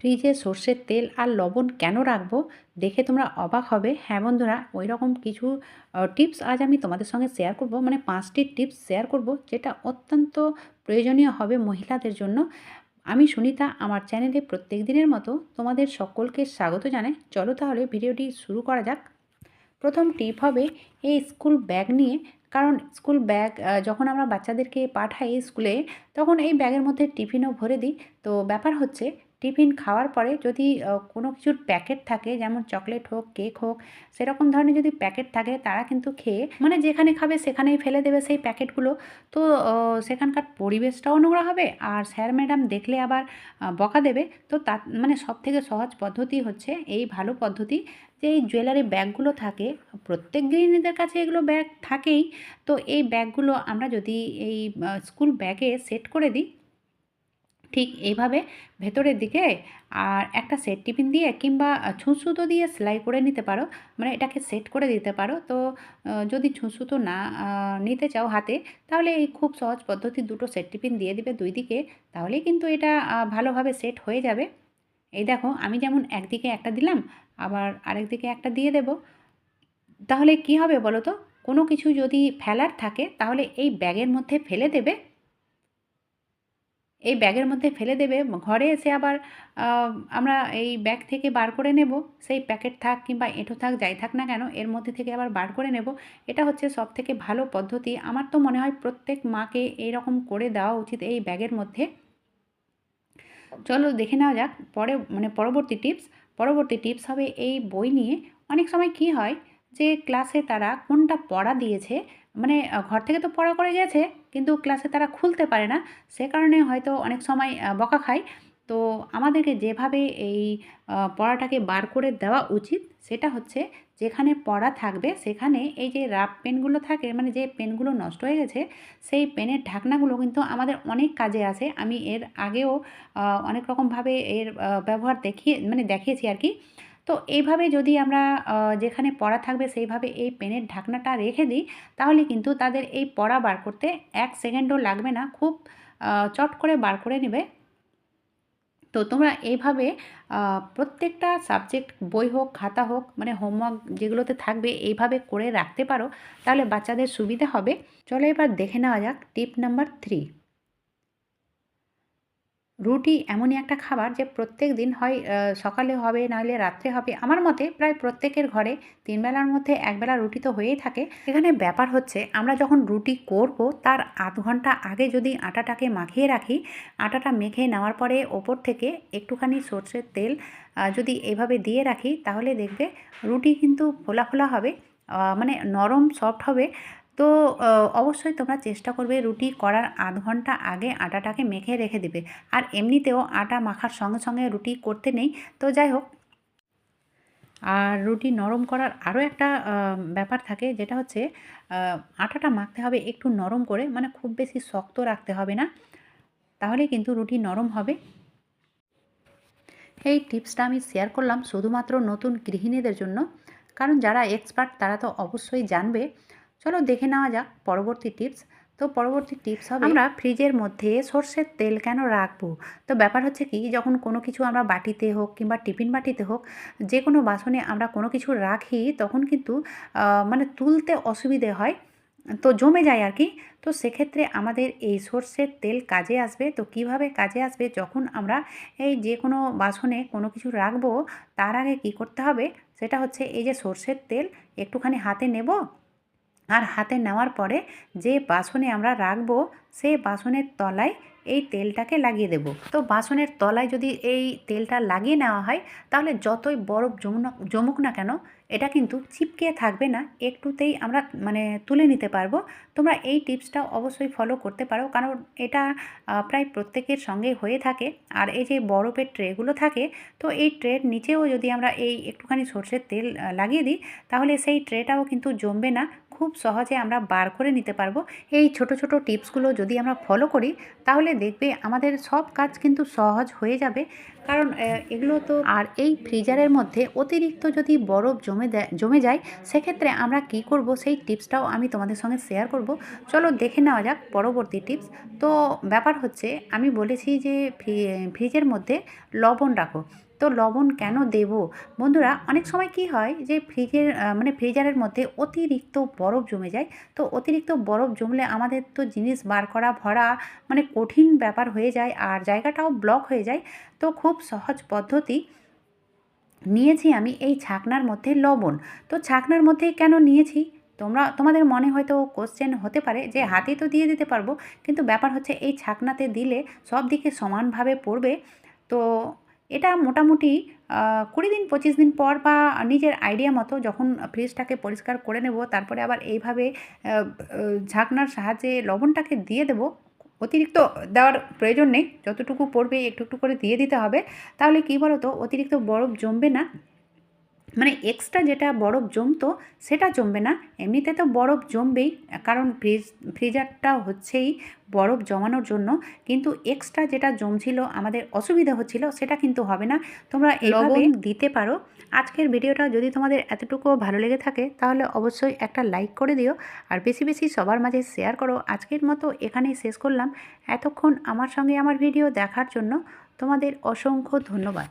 ফ্রিজে সর্ষের তেল আর লবণ কেন রাখব? দেখে তোমরা অবাক হবে। হ্যাঁ বন্ধুরা ওই রকম কিছু টিপস আজ আমি তোমাদের সঙ্গে শেয়ার করব। মানে পাঁচটি টিপস শেয়ার করব যেটা অত্যন্ত প্রয়োজনীয় হবে মহিলাদের জন্য। আমি সুনিতা, আমার চ্যানেলে প্রত্যেক দিনের মতো তোমাদের সকলকে স্বাগত জানাই। চলো তাহলে ভিডিওটি শুরু করা যাক। প্রথম টিপ হবে এই স্কুল ব্যাগ নিয়ে। কারণ স্কুল ব্যাগ যখন আমরা বাচ্চাদেরকে পাঠাই স্কুলে, তখন এই ব্যাগের মধ্যে টিফিনও ভরে দিই। তো ব্যাপার হচ্ছে টিফিন খাওয়ার পরে যদি কোনো কিছুর প্যাকেট থাকে, যেমন চকলেট হোক, কেক হোক, সেরকম ধরনের যদি প্যাকেট থাকে, তারা কিন্তু খেয়ে মানে যেখানে খাবে সেখানেই ফেলে দেবে সেই প্যাকেটগুলো। তো সেখানকার পরিবেশটাও নোংরা হবে। আর স্যার ম্যাডাম দেখলে আবার বকা দেবে। তো তার মানে সব থেকে সহজ পদ্ধতি হচ্ছে এই ভালো পদ্ধতি যে এই জুয়েলারি ব্যাগগুলো থাকে, প্রত্যেক গৃহিণীদের কাছে এগুলো ব্যাগ থাকেই। তো এই ব্যাগগুলো আমরা যদি এই স্কুল ব্যাগে সেট করে দিই ঠিক এইভাবে ভেতরের দিকে আর একটা সেট টিফিন দিয়ে কিংবা ছুঁচুতো দিয়ে সেলাই করে নিতে পারো। মানে এটাকে সেট করে দিতে পারো। তো যদি ছুঁচুতো না নিতে চাও হাতে, তাহলে এই খুব সহজ পদ্ধতি দুটো সেট টিফিন দিয়ে দিবে দুই দিকে, তাহলেই কিন্তু এটা ভালোভাবে সেট হয়ে যাবে। এই দেখো, আমি যেমন একদিকে একটা দিলাম, আবার আরেক দিকে একটা দিয়ে দেব। তাহলে কি হবে বলো তো? কোনো কিছু যদি ফেলার থাকে, তাহলে এই ব্যাগের মধ্যে ফেলে দেবে এই ব্যাগের মধ্যে ফেলে দেবে, ঘরে এসে আবার আমরা এই ব্যাগ থেকে বার করে নেব, সেই প্যাকেট থাক কিংবা এঁটো থাক যাই থাক না কেন, এর মধ্যে থেকে আবার বার করে নেব। এটা হচ্ছে সব থেকে ভালো পদ্ধতি। আমার তো মনে হয় প্রত্যেক মাকে এইরকম করে দেওয়া উচিত এই ব্যাগের মধ্যে। চলো দেখে নেওয়া যাক, পরে মানে পরবর্তী টিপস পরবর্তী টিপস হবে এই বই নিয়ে। অনেক সময় কি হয় যে ক্লাসে তারা কোনটা পড়া দিয়েছে মানে ঘর থেকে তো পড়া করে গেছে, কিন্তু ক্লাসে তারা খুলতে পারে না। সে কারণে হয়তো অনেক সময় বকা খায়। তো আমাদেরকে যেভাবে এই পড়াটাকে বার করে দেওয়া উচিত, সেটা হচ্ছে যেখানে পড়া থাকবে, সেখানে এই যে রাফ পেনগুলো থাকে মানে যে পেনগুলো নষ্ট হয়ে গেছে, সেই পেনের ঢাকনাগুলো কিন্তু আমাদের অনেক কাজে আসে। আমি এর আগেও অনেক রকমভাবে এর ব্যবহার দেখিয়ে মানে দেখিয়েছি আর কি। তো এইভাবে যদি আমরা যেখানে পড়া থাকবে সেইভাবে এই পেনের ঢাকনাটা রেখে দিই, তাহলে কিন্তু তাদের এই পড়া বার করতে এক সেকেন্ডও লাগবে না, খুব চট করে বার করে নেবে। তো তোমরা এইভাবে প্রত্যেকটা সাবজেক্ট, বই হোক, খাতা হোক মানে হোমওয়ার্ক যেগুলোতে থাকবে এইভাবে করে রাখতে পারো, তাহলে বাচ্চাদের সুবিধা হবে। চলো এবার দেখে নেওয়া যাক টিপ নাম্বার থ্রি। রুটি এমনই একটা খাবার যে প্রত্যেক দিন হয় সকালে হবে, নাহলে রাত্রে হবে। আমার মতে প্রায় প্রত্যেকের ঘরে তিন বেলার মধ্যে একবেলা রুটি তো হয়েই থাকে। এখানে ব্যাপার হচ্ছে, আমরা যখন রুটি করব, তার আধ ঘণ্টা আগে যদি আটাটাকে মাখিয়ে রাখি, আটাটা মেখে নেওয়ার পরে ওপর থেকে একটুখানি সর্ষের তেল যদি এভাবে দিয়ে রাখি, তাহলে দেখবে রুটি কিন্তু ফোলা ফোলা হবে মানে নরম, সফট হবে। তো অবশ্যই তোমরা চেষ্টা করবে রুটি করার আধ ঘণ্টা আগে আটাটাকে মেখে রেখে দেবে। আর এমনিতেও আটা মাখার সঙ্গে সঙ্গে রুটি করতে নেই। তো যাই হোক। আর রুটি নরম করার আরও একটা ব্যাপার থাকে যেটা হচ্ছে আটাটা মাখতে হবে একটু নরম করে মানে খুব বেশি শক্ত রাখতে হবে না। তাহলে কিন্তু রুটি নরম হবে। এই টিপসটা আমি শেয়ার করলাম শুধুমাত্র নতুন গৃহিণীদের জন্য। কারণ যারা এক্সপার্ট তারা তো অবশ্যই জানবে। চলো দেখে নেওয়া যাক পরবর্তী টিপস। তো পরবর্তী টিপস হবে আমরা ফ্রিজের মধ্যে সর্ষের তেল কেন রাখব? তো ব্যাপার হচ্ছে কি, যখন কোনো কিছু আমরা বাটিতে হোক কিংবা টিফিন বাটিতে হোক যে কোনো বাসনে আমরা কোনো কিছু রাখি, তখন কিন্তু মানে তুলতে অসুবিধে হয়, তো জমে যায় আর কি। তো সেক্ষেত্রে আমাদের এই সর্ষের তেল কাজে আসবে। তো কীভাবে কাজে আসবে? যখন আমরা এই যে কোনো বাসনে কোনো কিছু রাখব, তার আগে কি করতে হবে? সেটা হচ্ছে এই যে সর্ষের তেল, একটুখানি হাতে নেব আর হাতে নেওয়ার পরে যে বাসনে আমরা রাখব সেই বাসনের তলায় এই তেলটাকে লাগিয়ে দেব। তো বাসনের তলায় যদি এই তেলটা লাগিয়ে নেওয়া হয়, তাহলে যতই বরফ জমুক জমুক না কেন, এটা কিন্তু চিপকে থাকবে না, একটুতেই আমরা মানে তুলে নিতে পারব। তোমরা এই টিপসটা অবশ্যই ফলো করতে পারো, কারণ এটা প্রায় প্রত্যেকের সঙ্গে হয়ে থাকে। আর এই যে বরফের ট্রেগুলো থাকে, তো এই ট্রের নিচেও যদি আমরা এই একটুখানি সর্ষের তেল লাগিয়ে দিই, তাহলে সেই ট্রেটাও কিন্তু জমবে না। খুব সহজে আমরা বার করে নিতে পারব। এই ছোট ছোট টিপসগুলো যদি আমরা ফলো করি, তাহলে দেখবে আমাদের সব কাজ কিন্তু সহজ হয়ে যাবে। কারণ এগুলো তো আর এই ফ্রিজারের মধ্যে অতিরিক্ত যদি বরফ জমে জমে যায়, সেক্ষেত্রে আমরা কি করব? সেই টিপসটাও আমি তোমাদের সঙ্গে শেয়ার করব। চলো দেখে নেওয়া যাক পরবর্তী টিপস। তো ব্যাপার হচ্ছে, আমি বলেছি যে ফ্রি- ফ্রিজের মধ্যে লবণ রাখো। তো লবণ কেন দেব? বন্ধুরা, অনেক সময় কি হয় যে ফ্রিজের মানে ফ্রিজারের মধ্যে অতিরিক্ত বরফ জমে যায়। তো অতিরিক্ত বরফ জমলে আমাদের তো জিনিস বার করা, ভরা মানে কঠিন ব্যাপার হয়ে যায় আর জায়গাটাও ব্লক হয়ে যায়। তো খুব সহজ পদ্ধতি নিয়েছি আমি এই ছাকনার মধ্যে লবণ। তো ছাকনার মধ্যে কেন নিয়েছি? তোমরা, তোমাদের মনে হয়তো কোশ্চেন হতে পারে যে হাতে তো দিয়ে দিতে পারব, কিন্তু ব্যাপার হচ্ছে এই ছাকনাতে দিলে সব দিকে সমানভাবে পড়বে। তো এটা মোটামুটি কুড়ি দিন, পঁচিশ দিন পর বা নিজের আইডিয়া মতো যখন ফ্রিজটাকে পরিষ্কার করে নেব, তারপরে আবার এইভাবে ঝাঁকনার সাহায্যে লবণটাকে দিয়ে দেবো। অতিরিক্ত দেওয়ার প্রয়োজন নেই, যতটুকু পড়বে একটু একটু করে দিয়ে দিতে হবে। তাহলে কী বলো তো অতিরিক্ত বরফ জমবে না মানে এক্সট্রা যেটা বরফ জমতো সেটা জমবে না। এমনিতে তো বরফ জমবেই কারণ ফ্রিজ ফ্রিজারটা হচ্ছেই বরফ জমানোর জন্য। কিন্তু এক্সট্রা যেটা জমছিল আমাদের অসুবিধা হচ্ছিল সেটা কিন্তু হবে না। তোমরা এইভাবে দিতে পারো। আজকের ভিডিওটা যদি তোমাদের এতটুকু ভালো লেগে থাকে তাহলে অবশ্যই একটা লাইক করে দিও। আর বেশি বেশি সবার মাঝে শেয়ার করো। আজকের মতো এখানেই শেষ করলাম। এতক্ষণ আমার সঙ্গে আমার ভিডিও দেখার জন্য তোমাদের অসংখ্য ধন্যবাদ।